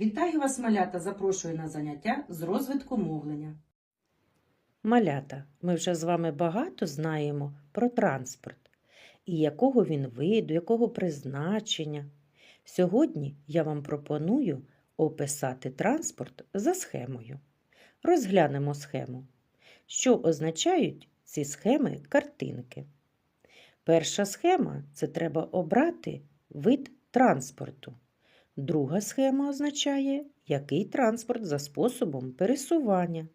Вітаю вас, малята! Запрошую на заняття з розвитку мовлення. Малята, ми вже з вами багато знаємо про транспорт і якого він виду, якого призначення. Сьогодні я вам пропоную описати транспорт за схемою. Розглянемо схему. Що означають ці схеми картинки? Перша схема це треба обрати вид транспорту. Друга схема означає, який транспорт за способом пересування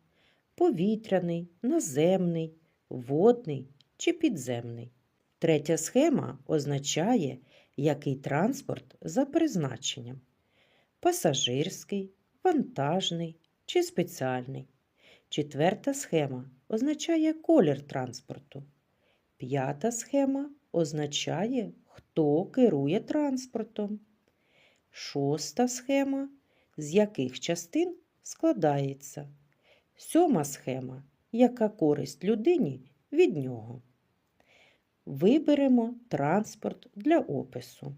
повітряний, наземний, водний чи підземний. Третя схема означає, який транспорт за призначенням пасажирський, вантажний чи спеціальний. Четверта схема означає колір транспорту. П'ята схема означає, хто керує транспортом. Шоста схема з яких частин складається. Сьома схема яка користь людині від нього. Виберемо транспорт для опису.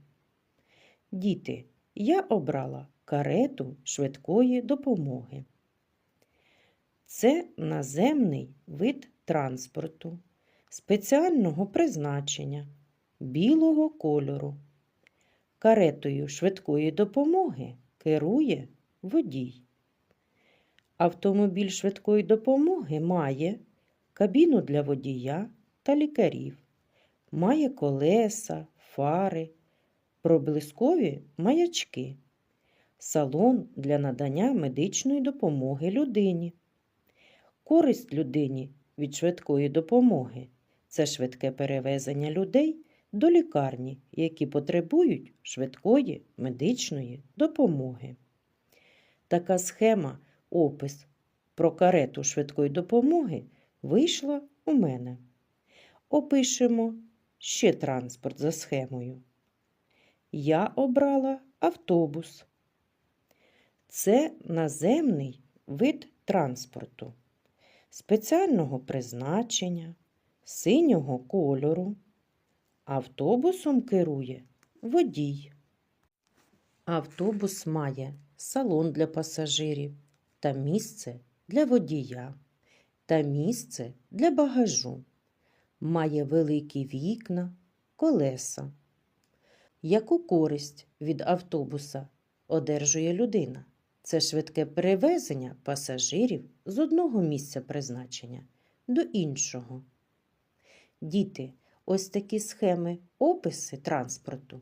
Діти, я обрала карету швидкої допомоги. Це наземний вид транспорту спеціального призначення білого кольору. Каретою швидкої допомоги керує водій. Автомобіль швидкої допомоги має кабіну для водія та лікарів, має колеса, фари, проблискові маячки, салон для надання медичної допомоги людині. Користь людині від швидкої допомоги це швидке перевезення людей до лікарні, які потребують швидкої медичної допомоги. Така схема опис про карету швидкої допомоги вийшла у мене. Опишемо ще транспорт за схемою. Я обрала автобус. Це наземний вид транспорту спеціального призначення, синього кольору. Автобусом керує водій. Автобус має салон для пасажирів та місце для водія та місце для багажу. Має великі вікна, колеса. Яку користь від автобуса одержує людина? Це швидке перевезення пасажирів з одного місця призначення до іншого. Діти, ось такі схеми описи транспорту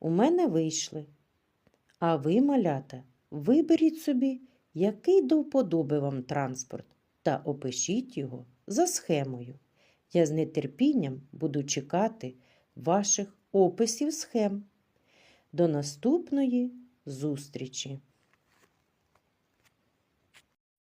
у мене вийшли. А ви, малята, виберіть собі, який до вподоби вам транспорт, та опишіть його за схемою. Я з нетерпінням буду чекати ваших описів схем. До наступної зустрічі!